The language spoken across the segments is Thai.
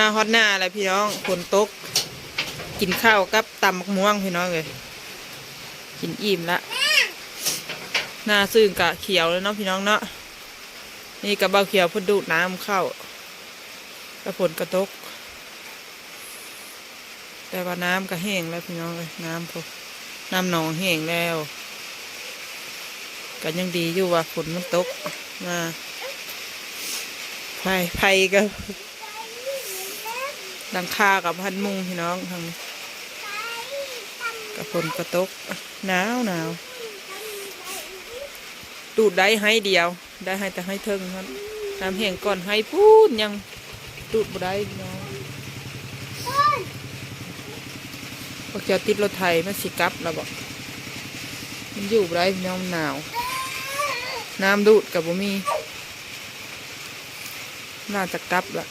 มาฮอตหน้าแล้วพี่น้องฝนตก กินข้าวกับตำมะม่วงพี่น้องเลยกินอิ่มละหน้าซึ่งกะเขียวเลยเนาะพี่น้องเนาะนี่กะเบาเขียวเพิ่นดูดน้ำเข้ากระฝนกระตก แต่ว่าน้ำก็แห้งแล้วพี่น้องเลยน้ำพวกน้ำหนองแห้งแล้วก็ยังดีอยู่ว่าฝนมันตกมาไผ่ไผ่ก็ ดังคากับพันมุงพี่น้องทางกับฝนกระตกหนาวหนาวดูดได้ให้เดียว ได้ให้แต่ให้เทิงครับน้ำแห้งก่อนให้พูดยังดูดบ่ได้พี่น้องพวกเจ้าติดรถไทยมันสิกลับแล้วบอกมันอยู่บ่ไรพี่น้องหนาว น้ำดูดกับบ่มีน่าจะกลับละ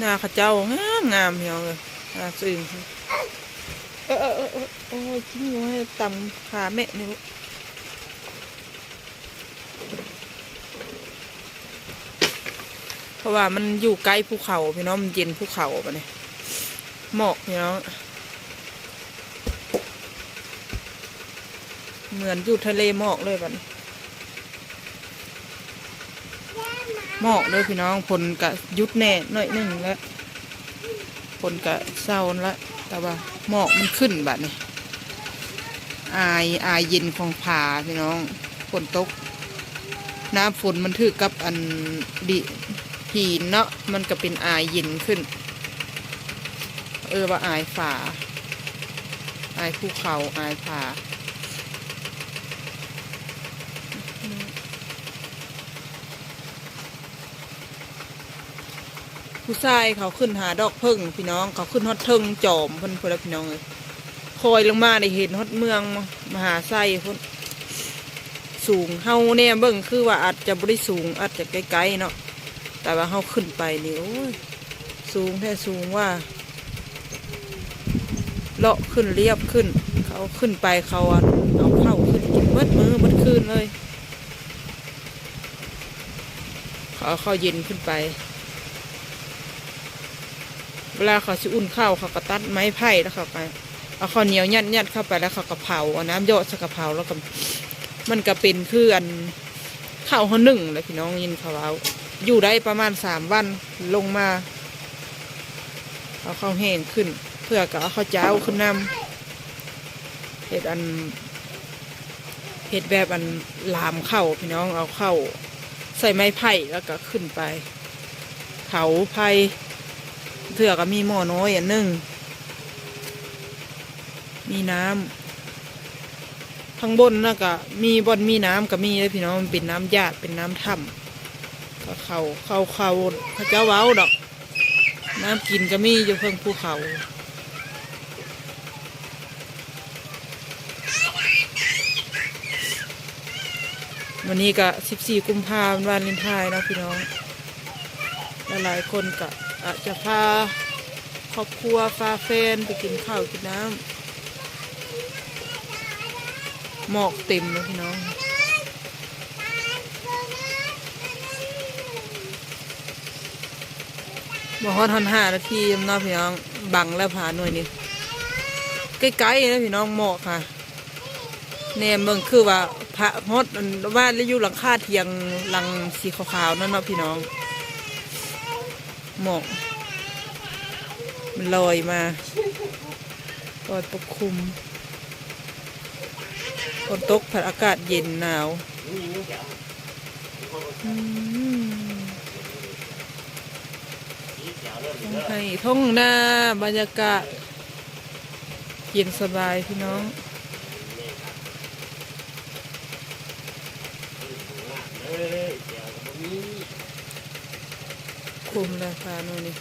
หน้าข้าเจ้างามงามพี่น้องเลยหน้าซึ้งเออเออเออโอ้ยจิ้งอยู่ให้ตำขาแม่เนี่ลูกเพราะว่ามันอยู่ใกล้ภูเขาพี่น้องมันเย็นภูเขาปะเนี่ยหมอกพี่น้องเหมือนอยู่ทะเลหมอกเลยปะเนี่ย หมอกเลยพี่น้องฝนกะยุดแน่หน่อยหนึ่งแล้วฝนกะเศร้าแล้วแต่ว่าหมอกมันขึ้นบัดนี่อายอายเย็นของผาพี่น้องฝนตก น้ำฝนมันถือกับอันดิหินเนาะมันก็เป็นอายเย็นขึ้น เออว่าอายฝาอายภูเขาอายผา ผู้ชายเขาขึ้นหาดอกเพิ่งพี่น้องเขาขึ้นฮอดเทิงจอมเพิ่นเพื่อนพี่น้องเลยคอยลงมาได้เห็นฮอดเมืองมหาไส้เพิ่นสูงเฮาเนี่ยเบิ่งคือว่าอาจจะบริสูงอาจจะไกลๆเนาะแต่ว่าเขาขึ้นไปนี่โอ้ยสูงแท้สูงว่าเลาะขึ้นเรียบขึ้น เขาขึ้นไปเขาเอาเข้าขึ้นกินเบิดมือเบิดคืนเลยเขาเอข้าเย็นขึ้นไป เวลาเขาสิอุ่นข้าวเขาก็ตัดไม้ไผ่แล้วเขาก็เอาข้าวเหนียวยัดยัดเข้าไปแล้วเขาก็เผาเอาน้ำโยดสกเพราแล้วก็มันก็เป็นคืออันข้าวเขาหนึ่งเลยพี่น้องยินเขาเอาอยู่ได้ประมาณสามวันลงมาเอาข้าวแห้งขึ้น เพื่อก็เอาข้าวเจ้าขึ้นนำเห็ดอันเห็ดแบบอันลามเข้าพี่น้องเอาเข้า ใส่ไม้ไผ่แล้วก็ขึ้นไป เขาไผ่ เถื่อก็มีหม้อน้อยอันหนึ่งมีน้ำข้างบนน่ะก็มีบอนมีน้ำก็มีเลยพี่น้องมันเป็นน้ำหยาดเป็นน้ำถ้ำก็เขาเขาเขาเขาเจ้าเว้าดอก น้ำกินก็มีอยู่เพิ่งภูเขาวันนี้ก็สิบสี่กุมภาพันธ์วันเลนทน์เนาะพี่น้อง หลายๆคนก็ อาจจะพาครอบครัวพาแฟนไปกินข้าวกินน้ำหมอกเต็มเลยพี่น้องบอกฮอดฮอนห้านาทีเนาะพี่น้องบังแล้วผ่าหน่วยนี้ใกล้ๆนะพี่น้องหมอกค่ะแนมเบิ่งคือว่าพระฮอดอันว่าแล้วอยู่หลังคาเทียงหลังสีขาวๆนั่นเนาะพี่น้อง หมอกมันลอยมาลอยปกคลุมฝนตกผัดอากาศเย็นหนาวอืมให้ท่องหน้าบรรยากาศ เย็นสบายพี่น้อง คุมราคาโน่นนี่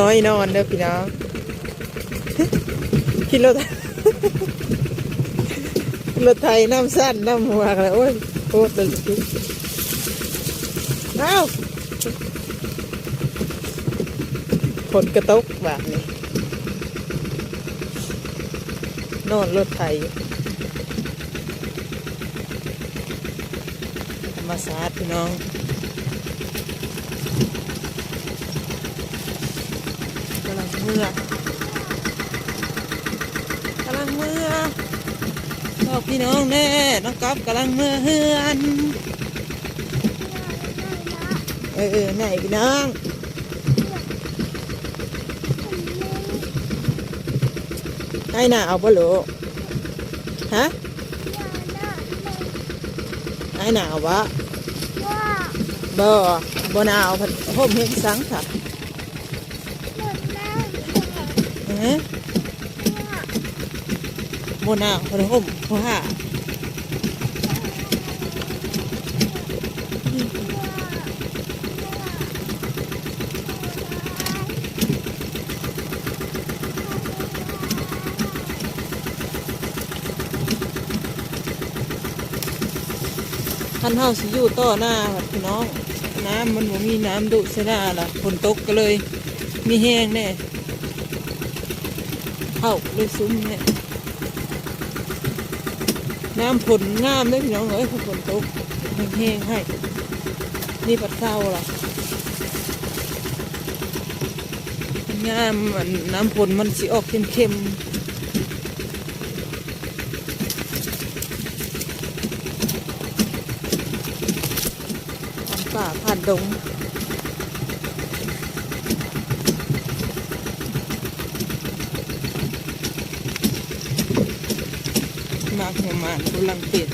น้อยนอนเด้อพี่น้องขี่รถรถไทยน้ำสั้นน้ำหัวอะไรโอ้ยโคตรเลยอ้าฝนกระตกแบบนี้นอนรถไทยธรรมศาสตร์พี่น้อง กำลัง เมื่อกำลังเมื่อบอกพี่น้องแน่น้องก๊อฟกำลังเมื่อเฮือนเออเออไหนพี่น้องให้หนาเอาปะลูกฮะให้หนาววะบ่บ่หนาวพัดห่มเฮงสังค่ะ เอ๊ะโมนาคนห่มพราะว่าท่านเฮาสิอยู่ต่อหน้าครับพี่น้อง น้ำมันบ่มีน้ำดุเสยหนาล่ะฝนตกก็เลย มีแห้งแน่ เข้าเลยซุ้มเนี่ยน้ำผลงามเลยพี่น้องเอ้ยฝนตกแห้งๆให้ นี่ปัดเข้าล่ะงามอันน้ำผลมันสิออกเค็มๆผ่านป่าผ่านดง มากหัวหมานลังเปลี่ยน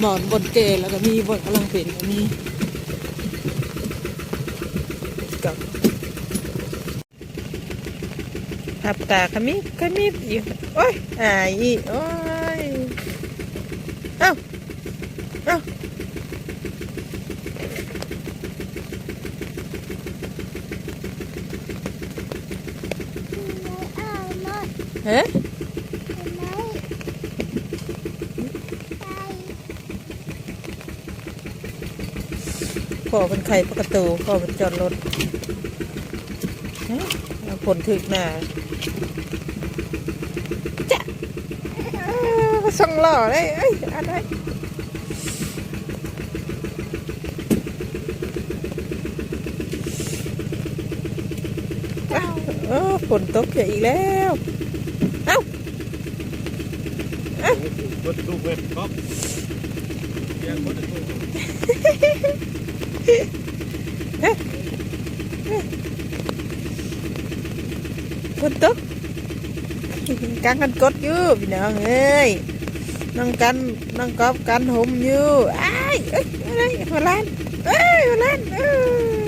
หมอนบนเกแล้วก็มีบนกำลังเปลี่ยนก็มีกับทับตาขมิบขมิบอยู่โอ้ยอายอีโอ้ยเอ้าเอ้าเฮ้ พ่อเป็นใครประตูพ่อเป็นจอดรถผลถึกหน้าจ้ะส่งหล่อเลยเอ้ยอะไรเออฝนตกอีกแล้ว เอ้า Wat doe ik met kop? Ja, wat is het? ฝนตก คนตกกันกันกดอยู่พี่น้องเอ้ยน้องกันน้องกอบกันห่มอยู่ไอ้ายเอ้ยอะไรมาล้านเอ้ยมาล้านเอ้ย